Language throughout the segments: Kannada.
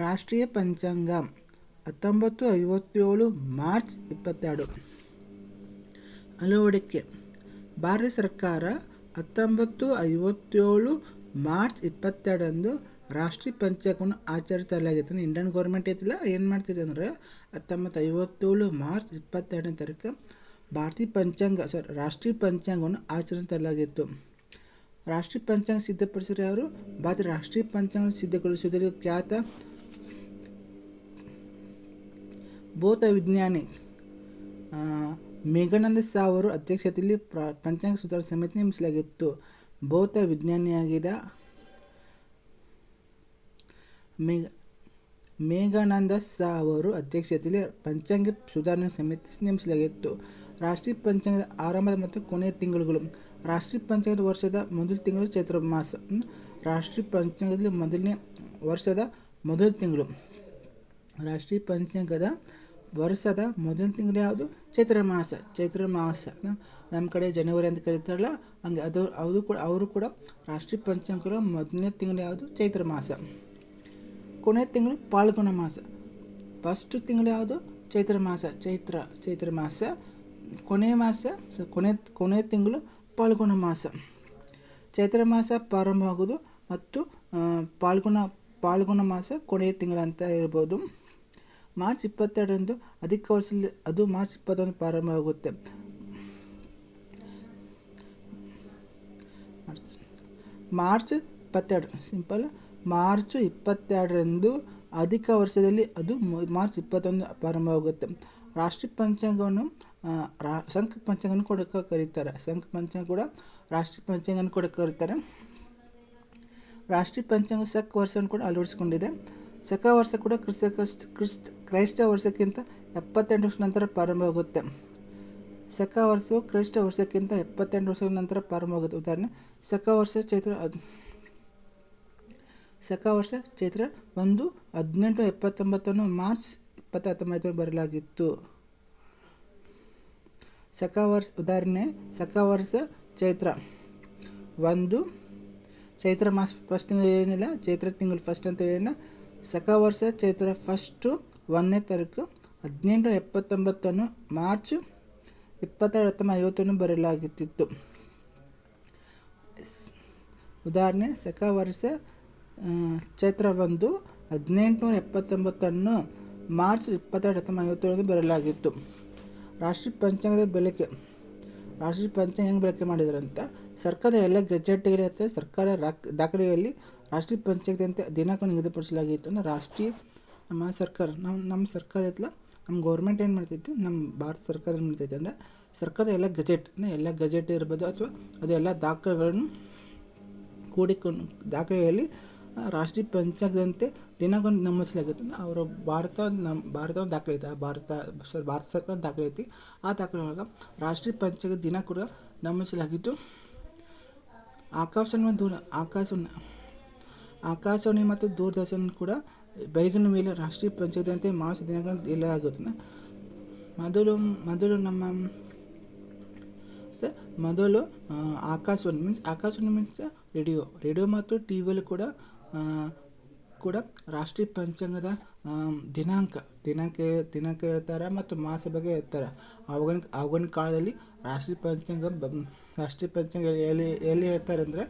ರಾಷ್ಟ್ರೀಯ ಪಂಚಾಂಗ, ಹತ್ತೊಂಬತ್ತು ಐವತ್ತೇಳು ಮಾರ್ಚ್ ಇಪ್ಪತ್ತೆರಡು. ಅಳವಡಿಕೆ. ಭಾರತ ಸರ್ಕಾರ ಹತ್ತೊಂಬತ್ತು ಐವತ್ತೇಳು ಮಾರ್ಚ್ ಇಪ್ಪತ್ತೆರಡರಂದು ರಾಷ್ಟ್ರೀಯ ಪಂಚಾಂಗವನ್ನು ಆಚರಿಸಲಾಗಿತ್ತು. ಇಂಡಿಯನ್ ಗೌರ್ಮೆಂಟ್ ಐತಿಲ್ಲ, ಏನು ಮಾಡ್ತಿದೆ ಅಂದರೆ ಹತ್ತೊಂಬತ್ತು ಐವತ್ತೇಳು ಮಾರ್ಚ್ ಇಪ್ಪತ್ತೆರಡನೇ ತಾರೀಕು ಭಾರತೀಯ ಪಂಚಾಂಗ ಸರ್ ರಾಷ್ಟ್ರೀಯ ಪಂಚಾಂಗವನ್ನು ಆಚರಿಸಲಾಗಿತ್ತು. ರಾಷ್ಟ್ರೀಯ ಪಂಚಾಂಗ ಸಿದ್ಧಪಡಿಸಿರೋ ಯಾರು? ಭಾರತ ರಾಷ್ಟ್ರೀಯ ಪಂಚಾಂಗ ಸಿದ್ಧಗೊಳಿಸುವುದಕ್ಕೆ ಖ್ಯಾತ ಭೌತ ವಿಜ್ಞಾನಿ ಮೇಘಾನಂದ ಸಾ ಅವರು ಅಧ್ಯಕ್ಷತೆಯಲ್ಲಿ ಪ್ರ, ಪಂಚಾಂಗ ಸುಧಾರ ಸಮಿತಿ ನೇಮಿಸಲಾಗಿತ್ತು. ಭೌತ ವಿಜ್ಞಾನಿಯಾಗಿದ್ದ ಮೇಘ ಮೇಘಾನಂದ ಸಾ ಅವರು ಅಧ್ಯಕ್ಷತೆಯಲ್ಲಿ ಪಂಚಾಂಗ ಸುಧಾರಣಾ ಸಮಿತಿ ನೇಮಿಸಲಾಗಿತ್ತು. ರಾಷ್ಟ್ರೀಯ ಪಂಚಾಂಗದ ಆರಂಭದ ಮತ್ತು ಕೊನೆಯ ತಿಂಗಳುಗಳು. ರಾಷ್ಟ್ರೀಯ ಪಂಚಾಂಗದ ವರ್ಷದ ಮೊದಲ ತಿಂಗಳು ಚೈತ್ರ ಮಾಸ. ರಾಷ್ಟ್ರೀಯ ಪಂಚಾಂಗದಲ್ಲಿ ಮೊದಲನೇ ವರ್ಷದ ಮೊದಲ ತಿಂಗಳು. ರಾಷ್ಟ್ರೀಯ ಪಂಚಾಂಗದ ವರ್ಷದ ಮೊದಲ ತಿಂಗಳು ಯಾವುದು? ಚೈತ್ರ ಮಾಸ ಚೈತ್ರ ಮಾಸ ನಮ್- ನಮ್ಮ ಕಡೆ ಜನವರಿ ಅಂತ ಕರೀತಾರಲ್ಲ, ಹಂಗೆ ಅದು ಅದು ಕೂಡ, ಅವರು ಕೂಡ ರಾಷ್ಟ್ರೀಯ ಪಂಚಾಂಗದ ಮೊದಲನೇ ತಿಂಗಳು ಯಾವುದು? ಚೈತ್ರ ಮಾಸ ಕೊನೆಯ ತಿಂಗಳು ಪಾಲ್ಗುಣ ಮಾಸ. ಫಸ್ಟ್ ತಿಂಗಳು ಯಾವುದು? ಚೈತ್ರ ಮಾಸ ಚೈತ್ರ ಚೈತ್ರ ಮಾಸ ಕೊನೆಯ ಮಾಸ, ಕೊನೆ ಕೊನೆ ತಿಂಗಳು ಪಾಲ್ಗುಣ ಮಾಸ. ಚೈತ್ರ ಮಾಸ ಪ್ರಾರಂಭವಾಗೋದು ಮತ್ತು ಪಾಲ್ಗುಣ ಪಾಲ್ಗುಣ ಮಾಸ ಕೊನೆಯ ತಿಂಗಳು ಅಂತ ಹೇಳ್ಬೋದು. ಮಾರ್ಚ್ ಇಪ್ಪತ್ತೆರಡರಂದು ಅಧಿಕ ವರ್ಷದಲ್ಲಿ ಅದು ಮಾರ್ಚ್ ಇಪ್ಪತ್ತೊಂದು ಪ್ರಾರಂಭವಾಗುತ್ತೆ. ಮಾರ್ಚ್ ಇಪ್ಪತ್ತೆರಡು. ಸಿಂಪಲ್. ಮಾರ್ಚ್ ಇಪ್ಪತ್ತೆರಡರಂದು ಅಧಿಕ ವರ್ಷದಲ್ಲಿ ಅದು ಮಾರ್ಚ್ ಇಪ್ಪತ್ತೊಂದು ಪ್ರಾರಂಭವಾಗುತ್ತೆ. ರಾಷ್ಟ್ರೀಯ ಪಂಚಾಂಗವನ್ನು ರಾ, ಸಂಘ ಪಂಚಾಂಗವನ್ನು ಕೂಡ ಕರೀತಾರೆ. ಸಂಘ ಪಂಚಾಂಗ ಕೂಡ ರಾಷ್ಟ್ರೀಯ ಪಂಚಾಂಗನ ಕೂಡ ಕರೀತಾರೆ. ರಾಷ್ಟ್ರೀಯ ಪಂಚಾಂಗ ಸಕ್ ವರ್ಷವನ್ನು ಕೂಡ ಅಳವಡಿಸಿಕೊಂಡಿದೆ. ಸಕ ವರ್ಷ ಕೂಡ ಕ್ರಿಸ್ತ ಕ್ರಿಸ್ತ ಕ್ರೈಸ್ತ ವರ್ಷಕ್ಕಿಂತ ಎಪ್ಪತ್ತೆಂಟು ವರ್ಷ ನಂತರ ಪ್ರಾರಂಭವಾಗುತ್ತೆ ಸಕ ವರ್ಷವು ಕ್ರೈಸ್ತ ವರ್ಷಕ್ಕಿಂತ ಎಪ್ಪತ್ತೆಂಟು ವರ್ಷಗಳ ನಂತರ ಪ್ರಾರಂಭವಾಗುತ್ತೆ ಉದಾಹರಣೆ ಸಕ ವರ್ಷ ಚೈತ್ರ ಶಕ ವರ್ಷ ಚೈತ್ರ ಒಂದು ಹದಿನೆಂಟು ಎಪ್ಪತ್ತೊಂಬತ್ತನ್ನು ಮಾರ್ಚ್ ಇಪ್ಪತ್ತ ಹತ್ತೊಂಬತ್ತು ಬರಲಾಗಿತ್ತು. ಸಕ ವರ್ಷ ಉದಾಹರಣೆ ಸಕ ವರ್ಷ ಚೈತ್ರ ಒಂದು, ಚೈತ್ರ ಮಾಸ ಫಸ್ಟ್ ತಿಂಗಳು ಏನಿಲ್ಲ, ಚೈತ್ರ ತಿಂಗಳು ಫಸ್ಟ್ ಅಂತ ಏನಿಲ್ಲ ವರ್ಷ ಚೈತ್ರ ಫಸ್ಟು ಒಂದನೇ ತಾರೀಕು ಹದಿನೆಂಟು ಎಪ್ಪತ್ತೊಂಬತ್ತನ್ನು ಮಾರ್ಚ್ ಇಪ್ಪತ್ತೆರಡು ಹತ್ತೊಂಬತ್ತು ಐವತ್ತನ್ನು ಬರೆಯಲಾಗುತ್ತಿತ್ತು. ಉದಾಹರಣೆ ವರ್ಷ ಚೈತ್ರ ಒಂದು ಹದಿನೆಂಟುನೂರ ಎಪ್ಪತ್ತೊಂಬತ್ತನ್ನು ಮಾರ್ಚ್ ಇಪ್ಪತ್ತೆರಡು ಹತ್ತೊಂಬತ್ತು ಐವತ್ತೇಳರಲ್ಲಿ ಬರೆಯಲಾಗಿತ್ತು. ರಾಷ್ಟ್ರೀಯ ಪಂಚಾಂಗದ ಬೆಳಕೆ. ರಾಷ್ಟ್ರೀಯ ಪಂಚಾಂಗ ಹೆಂಗೆ ಬಳಕೆ ಮಾಡಿದ್ರು ಅಂತ ಸರ್ಕಾರದ ಎಲ್ಲ ಗೆಜೆಟ್ಗಳ ಅಥವಾ ಸರ್ಕಾರ ರಾಕ್, ದಾಖಲೆಯಲ್ಲಿ ರಾಷ್ಟ್ರೀಯ ಪಂಚಾಯತ್ ದಿನಾಂಕ ನಿಗದಿಪಡಿಸಲಾಗಿತ್ತು ಅಂದರೆ ರಾಷ್ಟ್ರೀಯ ನಮ್ಮ ಸರ್ಕಾರ ನಮ್ಮ ನಮ್ಮ ಸರ್ಕಾರ ಇತ್ತಲ್ಲ ನಮ್ಮ ಗೌರ್ಮೆಂಟ್ ಏನು ಮಾಡ್ತೈತಿ ನಮ್ಮ ಭಾರತ ಸರ್ಕಾರ ಏನು ಮಾಡ್ತೈತಿ ಅಂದರೆ ಸರ್ಕಾರದ ಎಲ್ಲ ಗೆಜೆಟ್ ಎಲ್ಲ ಗೆಜೆಟ್ ಇರ್ಬೋದು ಅಥವಾ ಅದೆಲ್ಲ ದಾಖಲೆಗಳನ್ನು ಕೂಡಿಕೊಂಡು, ದಾಖಲೆಯಲ್ಲಿ ರಾಷ್ಟ್ರೀಯ ಪಂಚಾಂಗದಂತೆ ದಿನಗೊಂದು ನಮೂದಿಸಲಾಗಿತ್ತು. ಅವರು ಭಾರತ ನಮ್ಮ ಭಾರತ ಒಂದು ದಾಖಲೆ ಐತೆ ಭಾರತ ಸಾರಿ ಭಾರತ ಸರ್ಕಾರ ದಾಖಲೆ ಐತಿ ಆ ದಾಖಲೆ ಒಳಗೆ ರಾಷ್ಟ್ರೀಯ ಪಂಚಾಂಗ ದಿನ ಕೂಡ ನಮೂದಿಸಲಾಗಿತ್ತು. ಆಕಾಶವಾಣಿ ದೂರ, ಆಕಾಶವಾಣಿ ಆಕಾಶವಾಣಿ ಮತ್ತು ದೂರದರ್ಶನ ಕೂಡ ಬೆಳಗಿನ ಮೇಲೆ ರಾಷ್ಟ್ರೀಯ ಪಂಚಾಂಗದಂತೆ ಮಾಸ ದಿನಗಳನ್ನು ಹೇಳಲಾಗುತ್ತದೆ ಮೊದಲು ಮೊದಲು ನಮ್ಮ, ಮೊದಲು Akashvani means Akashvani means radio radio ಮತ್ತು ಟಿ ವಿಯಲ್ಲಿ ಕೂಡ ಕೂಡ ರಾಷ್ಟ್ರೀಯ ಪಂಚಾಂಗದ ದಿನಾಂಕ ದಿನಾಂಕ ದಿನಾಂಕ ಹೇಳ್ತಾರೆ ಮತ್ತು ಮಾಸ ಬಗ್ಗೆ ಹೇಳ್ತಾರೆ. ಆವಾಗಿನ ಆವಾಗಿನ ಕಾಲದಲ್ಲಿ ರಾಷ್ಟ್ರೀಯ ಪಂಚಾಂಗ ರಾಷ್ಟ್ರೀಯ ಪಂಚಾಂಗ ಎಲ್ಲಿ ಎಲ್ಲಿ ಹೇಳ್ತಾರೆ ಅಂದರೆ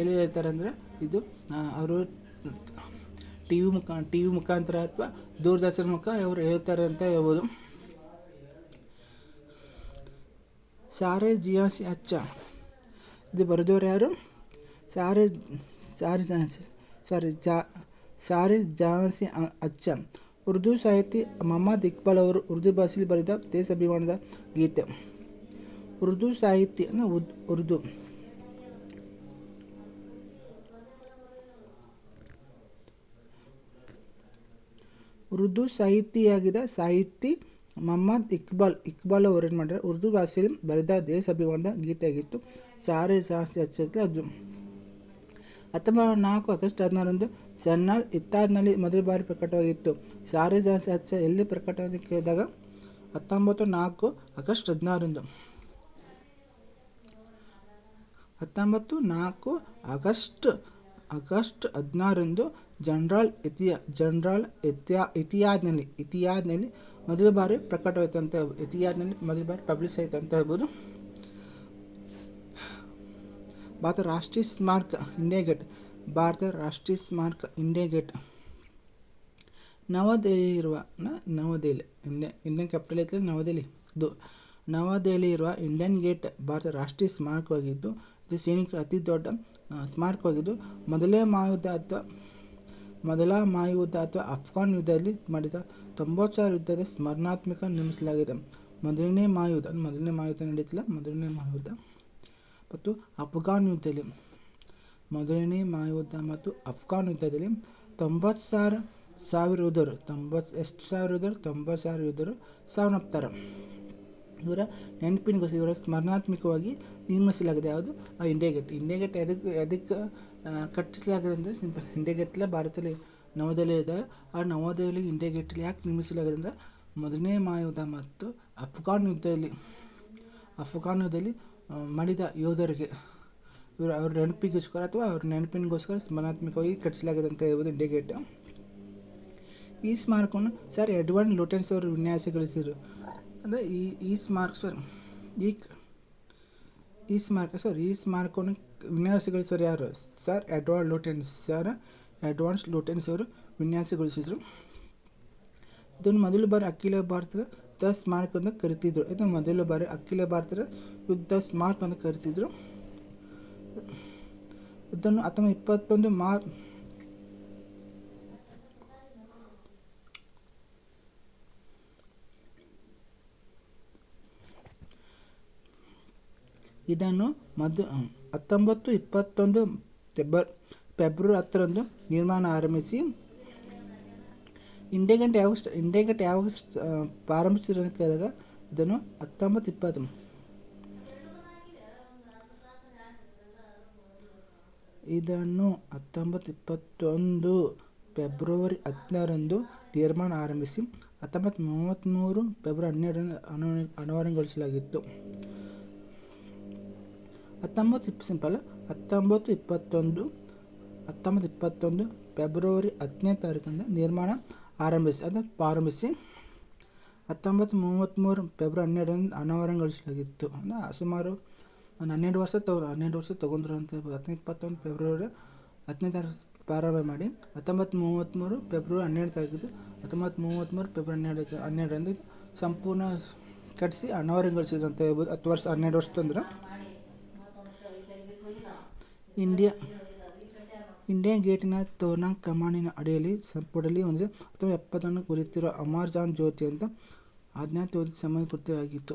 ಎಲ್ಲಿ ಹೇಳ್ತಾರೆ ಅಂದರೆ ಇದು ಅವರು ಟಿ ವಿ ಮುಖ, ಟಿ ವಿ ಮುಖಾಂತರ ಅಥವಾ ದೂರದರ್ಶನ ಮುಖ ಅವರು ಹೇಳ್ತಾರೆ ಅಂತ ಹೇಳ್ಬೋದು. ಸಾರೆ ಜಿಯಾಸಿ ಅಚ್ಚ. ಇದು ಬರೆದವ್ರು ಯಾರು? ಸಾರೆ ಸಾರೆ ಜಾನ್ಸಿ ಸಾರಿ ಜಾ ಸಾರಿ ಜಾನ್ಸಿ ಅಚ್ಚಂ ಉರ್ದು ಸಾಹಿತಿ ಮಹಮ್ಮದ್ ಇಕ್ಬಾಲ್ ಅವರು ಉರ್ದು ಭಾಷೆಯಲ್ಲಿ ಬರೆದ ದೇಶಾಭಿಮಾನದ ಗೀತೆ ಉರ್ದು ಸಾಹಿತ್ಯ ಅಂದರೆ ಉದ್ ಉರ್ದು ಉರ್ದು ಸಾಹಿತಿಯಾಗಿದ್ದ ಸಾಹಿತಿ ಮೊಹಮ್ಮದ್ ಇಕ್ಬಾಲ್ ಇಕ್ಬಾಲ್ ಅವರು ಏನು ಮಾಡಿದ್ರೆ ಉರ್ದು ಭಾಷೆಯಲ್ಲಿ ಬರೆದ ದೇಶಾಭಿಮಾನದ ಗೀತೆಯಾಗಿತ್ತು ಸಾರೇ ಸಾಹಸಿ ಅಚ್ಚ ಅದು ಹತ್ತೊಂಬತ್ತು ನಾಲ್ಕು ಆಗಸ್ಟ್ ಹದಿನಾರರಂದು ಸನ್ನಾಲ್ ಇತ್ತಾದ್ನಲ್ಲಿ ಮೊದಲ ಬಾರಿ ಪ್ರಕಟವಾಗಿತ್ತು. ಸಾರಿ ಹಚ್ಚ ಎಲ್ಲಿ ಪ್ರಕಟವಾಗಿ ಕೇಳಿದಾಗ ಹತ್ತೊಂಬತ್ತು ನಾಲ್ಕು ಆಗಸ್ಟ್ ಹದಿನಾರರಂದು. ಹತ್ತೊಂಬತ್ತು ನಾಲ್ಕು ಆಗಸ್ಟ್ ಆಗಸ್ಟ್ ಹದಿನಾರರಂದು ಜನರಲ್ ಇತಿಯಾ ಜನರಲ್ ಇತಿಯಾ ಇತಿಹಾದ್ನಲ್ಲಿ ಇತಿಹಾದ್ನಲ್ಲಿ ಮೊದಲ ಬಾರಿ ಪ್ರಕಟವಾಯಿತು ಅಂತ ಹೇಳ್ಬೋದು ಇತಿಯಾದ್ನಲ್ಲಿ ಮೊದಲ ಬಾರಿ ಪಬ್ಲಿಷ್ ಆಯಿತು ಅಂತ ಹೇಳ್ಬೋದು. ಭಾರತ ರಾಷ್ಟ್ರೀಯ ಸ್ಮಾರಕ ಇಂಡಿಯಾ ಗೇಟ್ ಭಾರತ ರಾಷ್ಟ್ರೀಯ ಸ್ಮಾರಕ ಇಂಡಿಯಾ ಗೇಟ್ ನವದೆಹಲಿ ಇರುವ ನವದೆಹಲಿ, ಇಂಡಿಯಾ, ಇಂಡಿಯನ್ ಕ್ಯಾಪಿಟಲ್ ಐತಲ್ಲ ನವದೆಹಲಿ? ಇದು ನವದೆಹಲಿ ಇರುವ ಇಂಡಿಯನ್ ಗೇಟ್ ಭಾರತ ರಾಷ್ಟ್ರೀಯ ಸ್ಮಾರಕವಾಗಿದ್ದು, ಇದು ಸೈನಿಕರ ಅತಿ ದೊಡ್ಡ ಸ್ಮಾರಕವಾಗಿದ್ದು, ಮೊದಲೇ ಮಹಾಯುದ್ಧ ಅಥವಾ, ಮೊದಲ ಮಹಾಯುದ್ಧ ಅಥವಾ ಅಫ್ಘಾನ್ ಯುದ್ಧದಲ್ಲಿ ಮಾಡಿದ ತೊಂಬತ್ತು ಸಾವಿರ ಯುದ್ಧದ ಸ್ಮರಣಾತ್ಮಕ ನಿರ್ಮಿಸಲಾಗಿದೆ ಮೊದಲನೇ ಮಹಾಯುದ್ಧ ಮೊದಲನೇ ಮಹಾಯುದ್ಧ ನಡೀತಿಲ್ಲ, ಮೊದಲನೇ ಮಹಾಯುದ್ಧ ಮತ್ತು ಅಫ್ಘಾನ್ ಯುದ್ಧದಲ್ಲಿ. ಮೊದಲನೇ ಮಹಾಯುದ್ಧ ಮತ್ತು ಅಫ್ಘಾನ್ ಯುದ್ಧದಲ್ಲಿ ತೊಂಬತ್ತು ಸಾವಿರ ಸಾವಿರ ಯೋಧರು ತೊಂಬತ್ತು ಎಷ್ಟು ಸಾವಿರ ಯೋಧರು? ತೊಂಬತ್ತು ಸಾವಿರ ಯೋಧರು ಸಾವನ್ನಪ್ತಾರೆ. ಇವರ ನೆನಪಿನಗೋಸ್ಕರ ಇವರ ಸ್ಮರಣಾತ್ಮಕವಾಗಿ ನಿರ್ಮಿಸಲಾಗಿದೆ ಯಾವುದು? ಆ ಇಂಡಿಯಾ ಗೇಟ್. ಇಂಡಿಯಾ ಗೇಟ್ ಎದಕ್ಕೆ ಎದಕ್ಕೆ ಕಟ್ಟಿಸಲಾಗಿದೆ ಅಂದರೆ ಸಿಂಪಲ್ ಇಂಡಿಯಾ ಗೇಟ್ಲ ಭಾರತದಲ್ಲಿ ನವದೆಹಲಿ ಇದೆ. ಆ ನವದೆಹಲಿ ಇಂಡಿಯಾ ಗೇಟಲ್ಲಿ ಯಾಕೆ ನಿರ್ಮಿಸಲಾಗಿದೆ ಅಂದರೆ ಮೊದಲನೇ ಮಹಾಯುದ್ಧ ಮತ್ತು ಅಫ್ಘಾನ್ ಯುದ್ಧದಲ್ಲಿ ಅಫ್ಘಾನ್ ಯುದ್ಧದಲ್ಲಿ ಮಡಿದ ಯೋಧರಿಗೆ ಇವರು ಅವ್ರ ನೆನಪಿಗೋಸ್ಕರ ಅಥವಾ ಅವ್ರ ನೆನಪಿನಗೋಸ್ಕರ ಸ್ಮರಣಾತ್ಮಕವಾಗಿ ಕಟ್ಟಿಸಲಾಗಿದೆ ಅಂತ ಹೇಳ್ಬೋದು ಇಂಡಿಯಾ ಗೇಟ್. ಈ ಸ್ಮಾರಕವನ್ನು ಸರ್ ಎಡ್ವರ್ಡ್ ಲೋಟೆನ್ಸ್ ಅವರು ವಿನ್ಯಾಸಗೊಳಿಸಿದರು. ಅಂದರೆ ಈ ಈ ಸ್ಮಾರಕ ಸರ್, ಈ ಈ ಸ್ಮಾರಕ, ಸರ್, ಈ ಸ್ಮಾರಕವನ್ನು ವಿನ್ಯಾಸಗೊಳಿಸೋರು ಯಾರು? Sir Edward Lutyens sir Edwin Lutyens ಅವರು ವಿನ್ಯಾಸಗೊಳಿಸಿದರು. ಇದನ್ನು ಮೊದಲು ಬಾರಿ ಅಖಿಲ ಭಾರತದ ಯುದ್ಧ ಸ್ಮಾರಕ ಅಂತ ಕರಿತಿದ್ರು. ಇದು ಮೊದಲ ಬಾರಿ ಅಖಿಲ ಭಾರತದ ಯುದ್ಧ ಸ್ಮಾರಕ ಅಂತ ಕರಿತಿದ್ರು. ಇದನ್ನು ಹತ್ತೊಂಬತ್ತು ಇಪ್ಪತ್ತೊಂದು ಮಾರ್ ಇದನ್ನು ಮದ್ ಹತ್ತೊಂಬತ್ತು ಇಪ್ಪತ್ತೊಂದು ಫೆಬ್ರ ಫೆಬ್ರವರಿ ಹತ್ತರಂದು ನಿರ್ಮಾಣ ಆರಂಭಿಸಿ ಇಂಡಿಯಾ ಗಂಟೆ ಸ್ಟ ಇಂಡಿಯಾ ಗಂಟೆ ಸ್ಟ್- ಪ್ರಾರಂಭಿಸಿದ್ರು ಅಂತ ಕೇಳಿದಾಗ ಇದನ್ನು ಹತ್ತೊಂಬತ್ತು ಇಪ್ಪತ್ತು. ಇದನ್ನು ಹತ್ತೊಂಬತ್ತು ಇಪ್ಪತ್ತೊಂದು ಫೆಬ್ರವರಿ ಹದಿನಾರರಂದು ನಿರ್ಮಾಣ ಆರಂಭಿಸಿ ಹತ್ತೊಂಬತ್ತು ಮೂವತ್ತ್ಮೂರು ಫೆಬ್ರವರಿ ಹನ್ನೆರಡರಂದು ಅನು ಅನಾವರಣಗೊಳಿಸಲಾಗಿತ್ತು ಹತ್ತೊಂಬತ್ತು ಇಪ್ಪ ಸಿಂಪಲ್, ಹತ್ತೊಂಬತ್ತು ಇಪ್ಪತ್ತೊಂದು ಹತ್ತೊಂಬತ್ತು ಇಪ್ಪತ್ತೊಂದು ಫೆಬ್ರವರಿ ಹತ್ತನೇ ತಾರೀಕಿಂದ ನಿರ್ಮಾಣ ಆರಂಭಿಸಿ ಅದು ಪ್ರಾರಂಭಿಸಿ ಹತ್ತೊಂಬತ್ತು ಮೂವತ್ತ್ಮೂರು ಫೆಬ್ರವರಿ ಹನ್ನೆರಡರಂದು ಅನಾವರಣಗೊಳಿಸಲಾಗಿತ್ತು ಅಂದರೆ ಸುಮಾರು ಒಂದು ಹನ್ನೆರಡು ವರ್ಷ ತಗೊ ಹನ್ನೆರಡು ವರ್ಷ ತೊಗೊಂಡ್ರು ಅಂತ ಹೇಳ್ಬೋದು. ಹತ್ತನೇ ಇಪ್ಪತ್ತೊಂದು ಫೆಬ್ರವರಿ ಹತ್ತನೇ ತಾರೀಕು ಪ್ರಾರಂಭ ಮಾಡಿ ಹತ್ತೊಂಬತ್ತು ಮೂವತ್ತ್ಮೂರು ಫೆಬ್ರವರಿ ಹನ್ನೆರಡು ತಾರೀಕಿದ್ದು ಹತ್ತೊಂಬತ್ತು ಮೂವತ್ತ್ಮೂರು ಫೆಬ್ರವರಿ ಹನ್ನೆರಡು ಹನ್ನೆರಡರಂದು ಇದು ಸಂಪೂರ್ಣ ಕಟ್ಟಿಸಿ ಅನಾವರಣಗೊಳಿಸಿದ್ರು ಅಂತ ಹೇಳ್ಬೋದು. ಹತ್ತು ವರ್ಷ ಹನ್ನೆರಡು ವರ್ಷ ತಂದ್ರೆ. ಇಂಡಿಯಾ ಇಂಡಿಯಾ ಗೇಟಿನ ತೋರಣ ಕಮಾನಿನ ಅಡಿಯಲ್ಲಿ ಸಂಪುಟದಲ್ಲಿ ಒಂದು ಅಥವಾ ಎಪ್ಪತ್ತನ್ನು ಕುರಿತಿರುವ ಅಮರ್ ಜಾನ್ ಜ್ಯೋತಿ ಅಂತ ಅಜ್ಞಾತ ಸಮಯ ಕೃತ್ಯವಾಗಿತ್ತು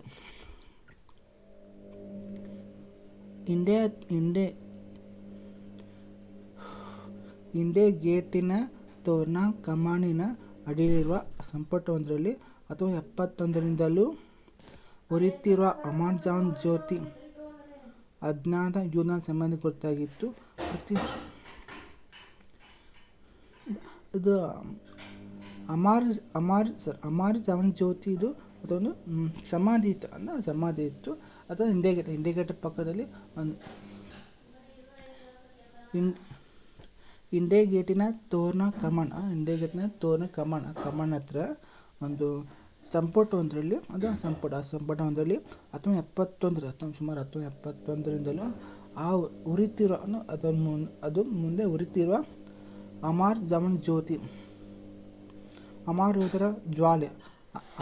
ಇಂಡಿಯಾ ಇಂಡಿಯಾ ಇಂಡಿಯಾ ಗೇಟಿನ ತೋರಣ ಕಮಾನಿನ ಅಡಿಯಲ್ಲಿರುವ ಸಂಪುಟವೊಂದರಲ್ಲಿ ಅಥವಾ ಎಪ್ಪತ್ತೊಂದರಿಂದಲೂ ಉರಿಯುತ್ತಿರುವ ಅಮರ್ ಜಾನ್ ಜ್ಯೋತಿ ಅಜ್ಞಾತ ಯೋಧನ ಸಂಬಂಧ ಕುರಿತಾಗಿತ್ತು ಪ್ರತಿ ಇದು, ಅಮಾರ್ ಅಮಾರ್, ಸರ್, ಅಮಾರ್ ಜವನ್ ಜ್ಯೋತಿ ಇದು, ಅದೊಂದು ಸಮಾಧಿ ಇತ್ತು, ಅಂದರೆ ಸಮಾಧಿ ಇತ್ತು. ಅಥವಾ ಇಂಡಿಯಾ ಗೇಟ್ ಇಂಡಿಯಾ ಗೇಟ್ ಪಕ್ಕದಲ್ಲಿ ಒಂದು ಇನ್ ಇಂಡಿಯಾ ಗೇಟಿನ ತೋರಣ ಕಮಣ ಇಂಡಿಯಾ ಗೇಟಿನ ತೋರಣ ಕಮಣ ಆ ಕಮಾನ್ ಹತ್ರ ಒಂದು ಸಂಪುಟ ಒಂದರಲ್ಲಿ, ಅದು ಸಂಪುಟ, ಆ ಸಂಪುಟ ಒಂದರಲ್ಲಿ ಹತ್ತೊಂಬತ್ತು ಎಪ್ಪತ್ತೊಂದರ ಹತ್ತೊಂಬತ್ತು ಸುಮಾರು ಹತ್ತೊಂಬತ್ತು ಎಪ್ಪತ್ತೊಂದರಿಂದಲೂ ಆ ಉರಿತಿರೋ ಮುನ್ ಅದು ಮುಂದೆ ಉರಿತಿರುವ ಅಮಾರ್ ಜಮನ್ ಜ್ಯೋತಿ. ಅಮಾರ್ ಯೋಧರ ಜ್ವಾಲೆ.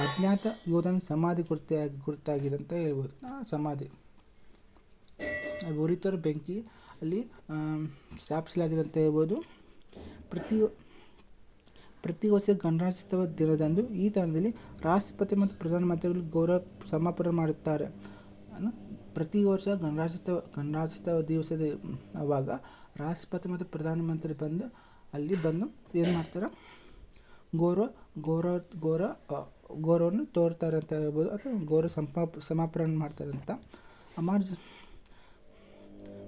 ಅಜ್ಞಾತ ಯೋಧನ ಸಮಾಧಿ ಗುರುತಾಗಿ ಗುರುತಾಗಿದೆ ಅಂತ ಹೇಳ್ಬೋದು. ಸಮಾಧಿ. ಉರಿತಿರೋ ಬೆಂಕಿ ಅಲ್ಲಿ ಸ್ಥಾಪಿಸಲಾಗಿದೆ ಅಂತ ಹೇಳ್ಬೋದು. ಪ್ರತಿ ಪ್ರತಿ ವರ್ಷ ಗಣರಾಜ್ಯೋತ್ಸವ ದಿನದಂದು ಈ ತಾಣದಲ್ಲಿ ರಾಷ್ಟ್ರಪತಿ ಮತ್ತು ಪ್ರಧಾನಮಂತ್ರಿಗಳು ಗೌರವ ಸಮಾಪನ ಮಾಡುತ್ತಾರೆ. ಪ್ರತಿ ವರ್ಷ ಗಣರಾಜ್ಯೋತ್ಸವ ಗಣರಾಜ್ಯೋತ್ಸವ ದಿವಸದ ಆವಾಗ ರಾಷ್ಟ್ರಪತಿ ಮತ್ತು ಪ್ರಧಾನಮಂತ್ರಿ ಬಂದು ಅಲ್ಲಿ ಬಂದು ಏನು ಮಾಡ್ತಾರೆ? ಗೌರವ ಗೌರವ ಗೌರವ ಗೌರವವನ್ನು ತೋರ್ತಾರೆ ಅಂತ ಹೇಳ್ಬೋದು. ಅಥವಾ ಗೌರವ ಸಂಪಾಪ ಸಮಾಪನ ಮಾಡ್ತಾರೆ ಅಂತ. ಅಮಾರ್ ಜ-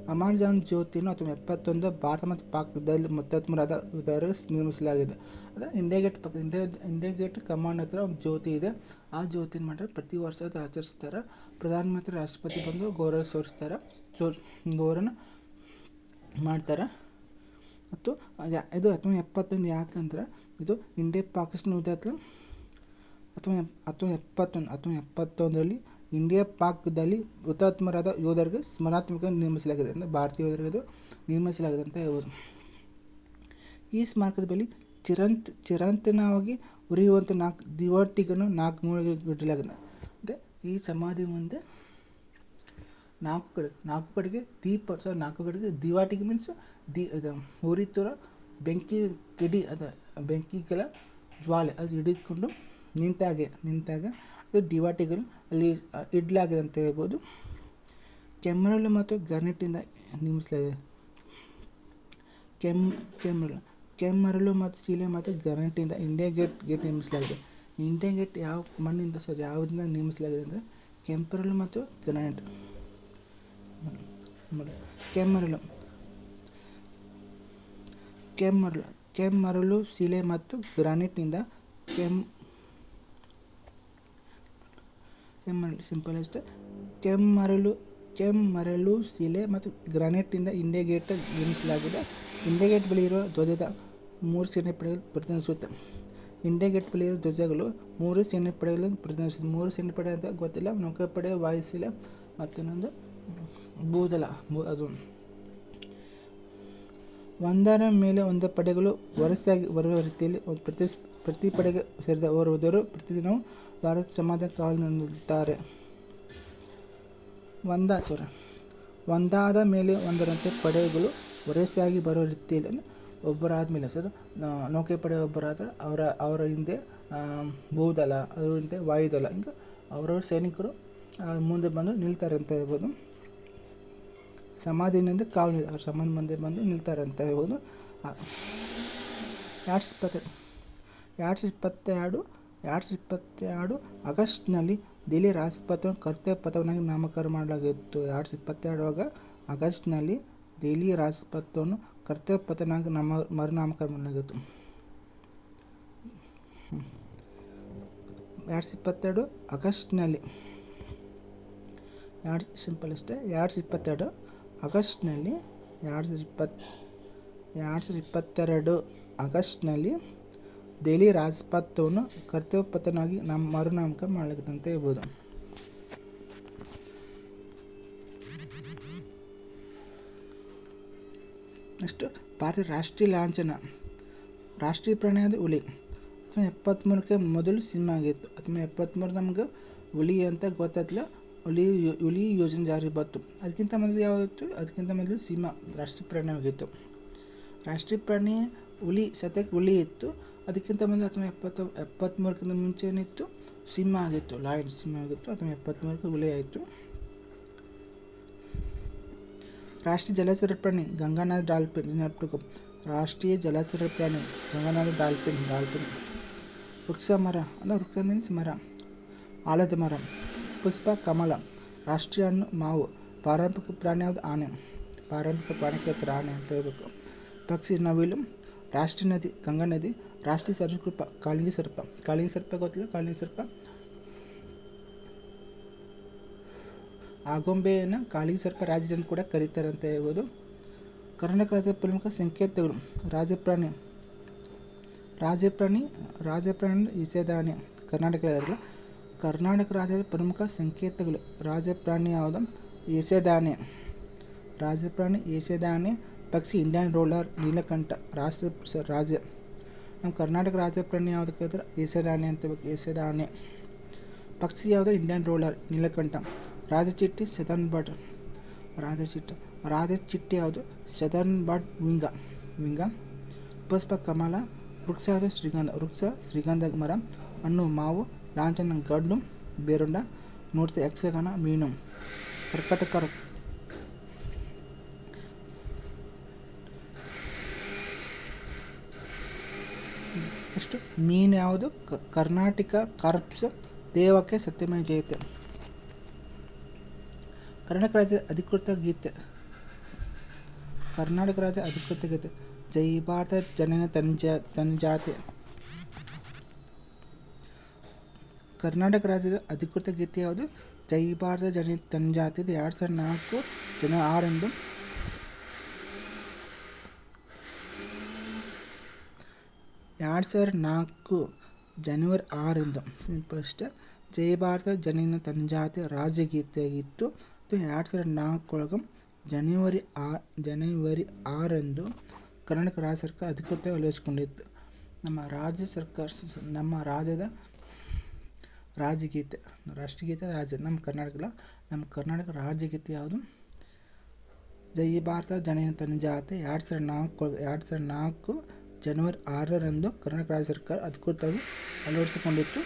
ಅಮರ್ ಜಾನ್ ಜ್ಯೋತಿಯನ್ನು ಹತ್ತೊಂಬತ್ತು ಎಪ್ಪತ್ತೊಂದು ಭಾರತ ಮತ್ತು ಪಾಕ್ ಯುದ್ಧದಲ್ಲಿ ಮುತ್ತತ್ಮರಾದ ಯುದ್ಧರು ನಿರ್ಮಿಸಲಾಗಿದೆ. ಅಂದರೆ ಇಂಡಿಯಾ ಗೇಟ್ ಪಕ್ಕ ಇಂಡಿಯಾ ಇಂಡಿಯಾ ಗೇಟ್ ಕಮಾಂಡ್ ಹತ್ರ ಒಂದು ಜ್ಯೋತಿ ಇದೆ. ಆ ಜ್ಯೋತಿನ ಮಾಡಿದ್ರೆ ಪ್ರತಿ ವರ್ಷ ಅದು ಆಚರಿಸ್ತಾರೆ. ಪ್ರಧಾನಮಂತ್ರಿ ರಾಷ್ಟ್ರಪತಿ ಬಂದು ಗೌರವ ಸೋರಿಸ್ತಾರೆ. ಸೋರ್ ಗೌರವನ ಮಾಡ್ತಾರೆ. ಮತ್ತು ಇದು ಹತ್ತೊಂಬತ್ತು ಎಪ್ಪತ್ತೊಂದು ಯಾಕಂದ್ರೆ ಇದು ಇಂಡಿಯಾ ಪಾಕಿಸ್ತಾನ ಯುದ್ಧ ಅಥವಾ ಹತ್ತೊಂಬತ್ತು ಹತ್ತೊಂಬತ್ತು ಎಪ್ಪತ್ತೊಂದು ಹತ್ತೊಂಬತ್ತು ಎಪ್ಪತ್ತೊಂದರಲ್ಲಿ ಇಂಡಿಯಾ ಪಾಕ್ದಲ್ಲಿ ಹುತಾತ್ಮರಾದ ಯೋಧರಿಗೆ ಸ್ಮರಣಾತ್ಮಕ ನಿರ್ಮಿಸಲಾಗಿದೆ ಅಂದರೆ ಭಾರತೀಯ ಯೋಧರಿಗೆ ನಿರ್ಮಿಸಲಾಗಿದೆ ಅಂತ ಹೇಳ್ಬೋದು. ಈ ಸ್ಮಾರಕದ ಬಳಿ ಚಿರಂತ್ ಚಿರಂತನವಾಗಿ ಉರಿಯುವಂಥ ನಾಲ್ಕು ದಿವಾಟಿಗಳನ್ನು ನಾಲ್ಕು ಮೂಳೆಗೆ ಇಡಲಾಗಿದೆ ಅಂದರೆ ಈ ಸಮಾಧಿ ಮುಂದೆ ನಾಲ್ಕು ಕಡೆ, ನಾಲ್ಕು ಕಡೆಗೆ ದೀಪ ಸರ್ ನಾಲ್ಕು ಕಡೆಗೆ ದಿವಾಟಿಗೆ ಮೀನ್ಸ್ ದಿ ಇದು ಉರಿತಿರೋ ಬೆಂಕಿ ಕಿಡಿ, ಅದ ಬೆಂಕಿಗೆಲ್ಲ ಜ್ವಾಲೆ, ಅದು ಹಿಡಿದುಕೊಂಡು ನಿಂತಾಗೆ ನಿಂತಾಗ ಅದು ದಿವಾಟಿಗಳು ಅಲ್ಲಿ ಇಡ್ಲಾಗಿದೆ ಅಂತ ಹೇಳ್ಬೋದು. ಕೆಮ್ಮರಳು ಮತ್ತು ಗ್ರಾನೈಟಿಂದ ನಿರ್ಮಿಸಲಾಗಿದೆ. ಕೆಮ್, ಕೆಮ್ರಲ್ ಕೆಮ್ಮರಳು ಮತ್ತು ಸೀಲೆ ಮತ್ತು ಗ್ರಾನೈಟಿಂದ ಇಂಡಿಯಾ ಗೇಟ್ ಗೇಟ್ ನಿರ್ಮಿಸಲಾಗಿದೆ. ಇಂಡಿಯಾ ಗೇಟ್ ಯಾವ ಮಣ್ಣಿಂದ ಸರ್ ಯಾವುದರಿಂದ ನಿರ್ಮಿಸಲಾಗಿದೆ ಅಂದರೆ ಕೆಂಪರಳು ಮತ್ತು ಗ್ರಾನೈಟ್. ನೋಡಿ, ಕೆಮ್ಮರಳು ಕೆಮ್ಮರಳು ಕೆಮ್ಮರಳು ಶಿಲೆ ಮತ್ತು ಗ್ರಾನೈಟ್ನಿಂದ ಕೆಮ್ ಕೆಮ್ಮರಳು ಸಿಂಪಲ್ ಅಷ್ಟೇ ಕೆಮ್ಮರಳು ಕೆಮ್ಮರಳು ಶಿಲೆ ಮತ್ತು ಗ್ರಾನೈಟ್ನಿಂದ ಇಂಡಿಯಾ ಗೇಟ್ ನಿರ್ಮಿಸಲಾಗಿದೆ ಇಂಡಿಯಾ ಗೇಟ್ ಬಳಿ ಇರುವ ಧ್ವಜದ ಮೂರು ಸೇನೆ ಪಡೆಗಳು ಪ್ರತಿನಿಧಿಸುತ್ತೆ ಇಂಡಿಯಾ ಗೇಟ್ ಬಳಿ ಧ್ವಜಗಳು ಮೂರು ಸೇನೆ ಪಡೆಗಳನ್ನು ಪ್ರತಿನಿಧಿಸುತ್ತೆ ಮೂರು ಸೇನೆ ಪಡೆ ಅಂತ ಗೊತ್ತಿಲ್ಲ ನೌಕಾಪಡೆ ವಾಯುಸೇನೆ ಮತ್ತು ಇನ್ನೊಂದು ಭೂದಳ ಅದು. ಒಂದರ ಮೇಲೆ ಒಂದು ಪಡೆಗಳು ವರಸೆಯಾಗಿ ಬರುವ ರೀತಿಯಲ್ಲಿ ಪ್ರತಿ ಪ್ರತಿ ಪಡೆಗೆ ಸೇರಿದ ಓರ್ವರು ಪ್ರತಿದಿನವೂ ಭಾರತ ಸಮಾಜ ಕಾಲುತ್ತಾರೆ ಒಂದ ಸರ ಒಂದಾದ ಮೇಲೆ ಒಂದರಂತೆ ಪಡೆಗಳು ವರಸೆಯಾಗಿ ಬರುವ ರೀತಿಯಲ್ಲಿ, ಅಂದರೆ ಒಬ್ಬರಾದ ಮೇಲೆ ಸರ್ ನೌಕೆ ಪಡೆ ಒಬ್ಬರಾದರೆ ಅವರ ಅವರ ಹಿಂದೆ ಭೂದಲ ಅದರ ಹಿಂದೆ ವಾಯುದಲ ಹಿಂಗೆ ಅವರವ್ರ ಸೈನಿಕರು ಮುಂದೆ ಬಂದು ನಿಲ್ತಾರೆ ಅಂತ ಹೇಳ್ಬೋದು. ಸಮಾಧಿನಿಂದ ಕಾವು ನಿಲ್- ಅವ್ರ ಸಮಾಧಿ ಮಂದಿ ಬಂದು ನಿಲ್ತಾರೆ ಅಂತ ಹೇಳ್ಬೋದು ಎರಡು ಸಾವಿರದ ಇಪ್ಪತ್ತೆರಡು ಎರಡು ಸಾವಿರದ ಇಪ್ಪತ್ತೆರಡು ಎರಡು ಸಾವಿರದ ಇಪ್ಪತ್ತೆರಡು ಆಗಸ್ಟ್ನಲ್ಲಿ ದಿಲ್ಲಿ ರಾಜ್ಪಥವನ್ನು ಕರ್ತವ್ಯ ಪಥವನ್ನಾಗಿ ನಾಮಕರಣ ಮಾಡಲಾಗಿತ್ತು. ಎರಡು ಸಾವಿರದ ಇಪ್ಪತ್ತೆರಡರಾಗ ಆಗಸ್ಟ್ನಲ್ಲಿ ದಿಲ್ಲಿ ರಾಜಪಥವನ್ನು ಕರ್ತವ್ಯ ಪಥನಾಗಿ ನಾಮ ಮರುನಾಮಕರಣ ಮಾಡಲಾಗಿತ್ತು. ಎರಡು ಸಾವಿರದ ಇಪ್ಪತ್ತೆರಡು ಆಗಸ್ಟ್ನಲ್ಲಿ ಎರಡು ಸಿಂಪಲ್ ಅಷ್ಟೇ. ಎರಡು ಸಾವಿರದ ಇಪ್ಪತ್ತೆರಡು ಆಗಸ್ಟ್ನಲ್ಲಿ ಎರಡು ಸಾವಿರದ ಇಪ್ಪತ್ತು, ಎರಡು ಸಾವಿರದ ಇಪ್ಪತ್ತೆರಡು ಆಗಸ್ಟ್ನಲ್ಲಿ ದೆಹಲಿ ರಾಜಪಥವನ್ನು ಕರ್ತವ್ಯಪತನಾಗಿ ನಮ್ಮ ಮರುನಾಮಕ ಮಾಡಲಾಗಿದೆ ಅಂತ ಹೇಳ್ಬೋದು. ನೆಕ್ಸ್ಟ್ ಭಾರತ ರಾಷ್ಟ್ರೀಯ ಲಾಂಛನ, ರಾಷ್ಟ್ರೀಯ ಪ್ರಾಣಿ ಅದು ಹುಲಿ. ಅಥವಾ ಎಪ್ಪತ್ತ್ಮೂರಕ್ಕೆ ಮೊದಲು ಸಿನಿಮಾ ಆಗಿತ್ತು. ಅಥವಾ ಎಪ್ಪತ್ತ್ಮೂರು ನಮ್ಗೆ ಹುಲಿ ಅಂತ ಗೊತ್ತಾಯ್ತಲ್ಲ ಹುಲಿ ಯೋ- ಹುಲಿ ಯೋಜನೆ ಜಾರಿ ಬಂತು ಅದಕ್ಕಿಂತ ಮೊದಲು ಯಾವತ್ತು ಅದಕ್ಕಿಂತ ಮೊದಲು ಸಿಂಹ ರಾಷ್ಟ್ರೀಯ ಪ್ರಾಣಿ ಆಗಿತ್ತು ರಾಷ್ಟ್ರೀಯ ಪ್ರಾಣಿ ಹುಲಿ ಸದ್ಯಕ್ಕೆ ಹುಲಿ ಇತ್ತು ಅದಕ್ಕಿಂತ ಮೊದಲು ಅಥವಾ ಎಪ್ಪತ್ತು ಎಪ್ಪತ್ತ್ಮೂರಕ್ಕಿಂತ ಮುಂಚೆ ಏನಿತ್ತು ಸಿಂಹ ಆಗಿತ್ತು ಲಾಯನ್ ಸಿಂಹ ಆಗಿತ್ತು ಅಥವಾ ಎಪ್ಪತ್ತ್ಮೂರಕ್ಕೆ ಹುಲಿ ಆಯಿತು ರಾಷ್ಟ್ರೀಯ ಜಲಚರ ಪ್ರಾಣಿ ಗಂಗಾನದಿ ಡಾಲ್ಫಿನ್ ನೆನಪಿಟ್ಕೊ ರಾಷ್ಟ್ರೀಯ ಜಲಚರ ಪ್ರಾಣಿ ಗಂಗಾನದಿ ಡಾಲ್ಫಿನ್ ಡಾಲ್ಫಿನ್ ವೃಕ್ಷ ಮರ ಅಲ್ಲ ವೃಕ್ಷ ಮೀನ್ಸ್ ಮರ ಆಲದ ಮರ ಪುಷ್ಪ ಕಮಲ ರಾಷ್ಟ್ರೀಯ ಹಣ್ಣು ಮಾವು ಪಾರಂಪರಿಕ ಪ್ರಾಣಿ ಯಾವುದು ಆನೆ ಪಾರಂಪರಿಕ ಪ್ರಾಣಿ ಕೇಳ್ತಾರೆ ಆನೆ ಅಂತ ಹೇಳ್ಬೇಕು ಪಕ್ಷಿ ನವಿಲು ರಾಷ್ಟ್ರೀಯ ನದಿ ಗಂಗಾ ನದಿ ರಾಷ್ಟ್ರೀಯ ಸರೀಸೃಪ ಕಾಳಿಂಗಿ ಸರ್ಪ ಕಾಳಿಂಗಿ ಸರ್ಪ ಗೊತ್ತಿಲ್ಲ ಕಾಳಿಂಗಿ ಸರ್ಪ ಆಗೊಂಬೆಯನ್ನು ಕಾಳಿಂಗಿ ಸರ್ಪ ರಾಜ್ಯ ಅಂತ ಕೂಡ ಕರೀತಾರೆ ಅಂತ ಹೇಳ್ಬೋದು ಕರ್ನಾಟಕ ರಾಜ್ಯದ ಪ್ರಮುಖ ಸಂಕೇತಗಳು ರಾಜಪ್ರಾಣಿ ರಾಜಪ್ರಾಣಿ ರಾಜಪ್ರಾಣಿ ಈಸೆದಾಣೆ ಕರ್ನಾಟಕ ಇರಲ್ಲ ಕರ್ನಾಟಕ ರಾಜ್ಯದ ಪ್ರಮುಖ ಸಂಕೇತಗಳು. ರಾಜಪ್ರಾಣಿ ಯಾವುದು? ಈಸೆದಾಣೆ ರಾಜಪ್ರಾಣಿ ಈಸೆದಾಣೆ ಪಕ್ಷಿ, ಇಂಡಿಯನ್ ರೋಲರ್, ನೀಲಕಂಠ ರಾಷ್ಟ್ರ ರಾಜ. ನಮ್ಮ ಕರ್ನಾಟಕ ರಾಜಪ್ರಾಣಿ ಯಾವುದು ಕೇಳಿದ್ರೆ? ಈಸೆದಾಣೆ ಅಂತ ಈಸೆದಾಣೆ ಪಕ್ಷಿ ಯಾವುದು? ಇಂಡಿಯನ್ ರೋಲರ್, ನೀಲಕಂಠ. ರಾಜಚಿಟ್ಟಿ ಸದರ್ನ್ ಬರ್ಡ್ ರಾಜಚಿಟ್ಟ. ರಾಜಚಿಟ್ಟಿ ಯಾವುದು? Southern birdwing. ವಿಂಗ. ಪುಷ್ಪ ಕಮಲ. ವೃಕ್ಷ ಯಾವುದು? ಶ್ರೀಗಂಧ. ವೃಕ್ಷ, ಶ್ರೀಗಂಧ ಮರ. ಹಣ್ಣು, ಮಾವು. ಲಾಂಛನ ಗಡ್ಡು ಬೇರುಂಡ, ಮೂರ್ತಿ, ಯಕ್ಷಗಾನ, ಮೀನು. ಕರ್ಕಟಕರ. ನೆಕ್ಸ್ಟ್, ಮೀನು ಯಾವುದು? ಕರ್ನಾಟಕ, ಕಾರ್ಪ್ಸ್, ದೇವಕ್ಕೆ ಸತ್ಯಮಯ ಜಯತೆ. ಕರ್ನಾಟಕ ರಾಜ್ಯದ ಅಧಿಕೃತ ಗೀತೆ. ಕರ್ನಾಟಕ ರಾಜ್ಯ ಅಧಿಕೃತ ಗೀತೆ. ಜೈ ಭಾರತ, ಜನನ ತಂಜ ತಂಜಾತೆ ಕರ್ನಾಟಕ ರಾಜ್ಯದ ಅಧಿಕೃತ ಗೀತೆ ಯಾವುದು? ಜೈ ಭಾರತ ಜನ ತಂಜಾತಿ ಇದು. ಎರಡು ಸಾವಿರದ ನಾಲ್ಕು ಜನ ಆರಂದು ಎರಡು ಸಾವಿರದ ನಾಲ್ಕು ಜನವರಿ ಆರಂದು ಫಸ್ಟ್ ಜೈ ಭಾರತ ಜನನ ತನ್ಜಾತಿ ರಾಜ್ಯಗೀತೆಯಾಗಿತ್ತು ಇದು ಎರಡು ಸಾವಿರದ ನಾಲ್ಕೊಳಗೆ ಜನವರಿ ಆ, ಜನವರಿ ಆರಂದು ಕರ್ನಾಟಕ ರಾಜ್ಯ ಸರ್ಕಾರ ಅಧಿಕೃತ ಅಳವಡಿಸಿಕೊಂಡಿತ್ತು. ನಮ್ಮ ರಾಜ್ಯ ಸರ್ಕಾರ, ನಮ್ಮ ರಾಜ್ಯದ ರಾಜ್ಯಗೀತೆ ರಾಷ್ಟ್ರಗೀತೆ, ರಾಜ ನಮ್ಮ ಕರ್ನಾಟಕಲ್ಲ ನಮ್ಮ ಕರ್ನಾಟಕ ರಾಜ್ಯಗೀತೆ ಯಾವುದು? ಜೈ ಭಾರತ ಜನನ ಜಾತೆ, ಎರಡು ಸಾವಿರದ ನಾಲ್ಕು, ಎರಡು ಸಾವಿರದ ನಾಲ್ಕು ಜನವರಿ ಆರರಂದು ಕರ್ನಾಟಕ ರಾಜ್ಯ ಸರ್ಕಾರ ಅಧಿಕೃತವಾಗಿ ಅಳವಡಿಸಿಕೊಂಡಿತ್ತು.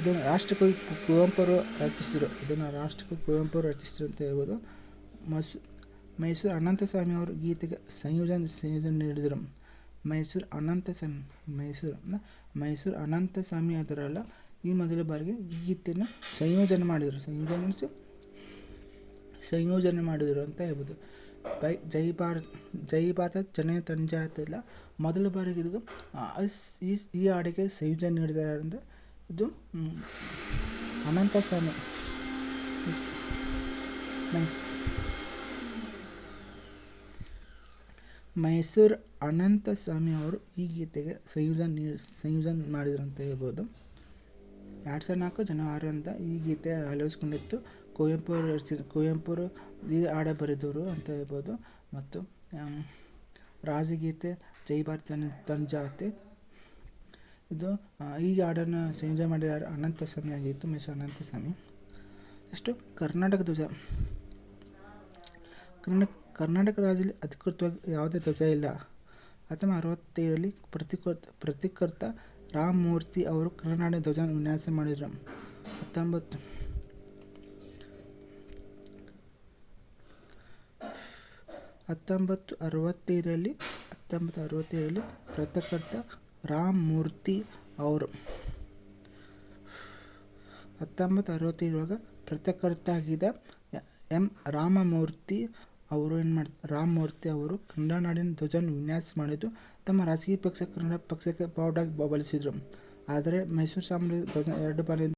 ಇದನ್ನು ರಾಷ್ಟ್ರಕವಿ ಕುವೆಂಪುರು ರಚಿಸಿದರು. ಇದನ್ನು ರಾಷ್ಟ್ರಕವಿ ಕುವೆಂಪುರು ರಚಿಸಿದರು ಅಂತ ಹೇಳ್ಬೋದು. ಮೈಸೂರು ಮೈಸೂರು ಅನಂತಸ್ವಾಮಿ ಅವರು ಗೀತೆಗೆ ಸಂಯೋಜನೆ ಸಂಯೋಜನೆ ನೀಡಿದರು. ಮೈಸೂರು ಅನಂತ ಸ್ವಾಮಿ, ಮೈಸೂರು ಮೈಸೂರು ಅನಂತಸ್ವಾಮಿ ಅದರಲ್ಲ, ಈ ಮೊದಲ ಬಾರಿಗೆ ಈ ಗೀತೆಯನ್ನು ಸಂಯೋಜನೆ ಮಾಡಿದರು. ಸಂಯೋಜನೆ ಮೀನ್ಸ್ ಸಂಯೋಜನೆ ಮಾಡಿದರು ಅಂತ ಹೇಳ್ಬೋದು. ಬೈ ಜೈ ಭಾರತ್, ಜೈ ಭಾರತ, ಜನ ತಂಜಾತಿಲ್ಲ ಮೊದಲ ಬಾರಿಗೆ ಇದು ಈ ಈ ಹಾಡಿಗೆ ಸಂಯೋಜನೆ ನೀಡಿದ್ದಾರೆ ಅಂದರೆ ಇದು ಅನಂತ ಸ್ವಾಮಿ. ಇಸ್- ಮೈಸ್ ಅನಂತ ಸ್ವಾಮಿ ಅವರು ಈ ಗೀತೆಗೆ ಸಂಯೋಜನೆ ನೀ, ಸಂಯೋಜನೆ ಮಾಡಿದರು ಅಂತ ಹೇಳ್ಬೋದು. ಎರಡು ಸಾವಿರದ ನಾಲ್ಕು ಜನವರಿ ಅಂತ ಈ ಗೀತೆ ಅಳವಡಿಸ್ಕೊಂಡಿತ್ತು. ಕುವೆಂಪು ಅವರು ರಚಿಸಿ ಕುವೆಂಪು ಬರೆದವರು ಅಂತ ಹೇಳ್ಬೋದು. ಮತ್ತು ರಾಜಗೀತೆ ಜೈ ಭಾರತ್ ತನ್ ತಂಜಾತೆ ಇದು ಈ ಹಾಡನ್ನು ಸಂಯೋಜನೆ ಅನಂತ ಸ್ವಾಮಿ ಆಗಿತ್ತು, ಮೈಸೂರು ಅನಂತ ಸ್ವಾಮಿ ನೆಕ್ಸ್ಟು ಕರ್ನಾಟಕ ಧ್ವಜ. ಕರ್ನಾಟಕ ಕರ್ನಾಟಕ ರಾಜ್ಯದಲ್ಲಿ ಅಧಿಕೃತವಾಗಿ ಯಾವುದೇ ಧ್ವಜ ಇಲ್ಲ. ಹತ್ತೊಂಬತ್ತು ಅರವತ್ತೈದರಲ್ಲಿ ಪ್ರತಿಕೃತ ಪ್ರತಿಕರ್ತ ರಾಮಮೂರ್ತಿ ಅವರು ಕರ್ನಾಟಕ ಧ್ವಜ ವಿನ್ಯಾಸ ಮಾಡಿದರು. ಹತ್ತೊಂಬತ್ತು ಹತ್ತೊಂಬತ್ತು ಅರವತ್ತೈದರಲ್ಲಿ ಹತ್ತೊಂಬತ್ತು ಅರವತ್ತೈದರಲ್ಲಿ ಪ್ರತಿಕರ್ತ ರಾಮಮೂರ್ತಿ ಅವರು. ಹತ್ತೊಂಬತ್ತು ಅರವತ್ತೈದರೊಳಗೆ ಪ್ರತಿಕರ್ತ ಆಗಿದ್ದ ಎಂ ರಾಮಮೂರ್ತಿ ಅವರು ಏನು ಮಾಡಿ ರಾಮಮೂರ್ತಿ ಅವರು ಕನ್ನಡ ನಾಡಿನ ಧ್ವಜವನ್ನು ವಿನ್ಯಾಸ ಮಾಡಿದ್ದು ತಮ್ಮ ರಾಜಕೀಯ ಪಕ್ಷ ಕನ್ನಡ ಪಕ್ಷಕ್ಕೆ ಪ್ರೌಢಾಗಿ ಬಳಸಿದರು. ಆದರೆ ಮೈಸೂರು ಸಾಮ್ರಾಜ್ಯ ಧ್ವಜ ಎರಡು ಬಾರಿ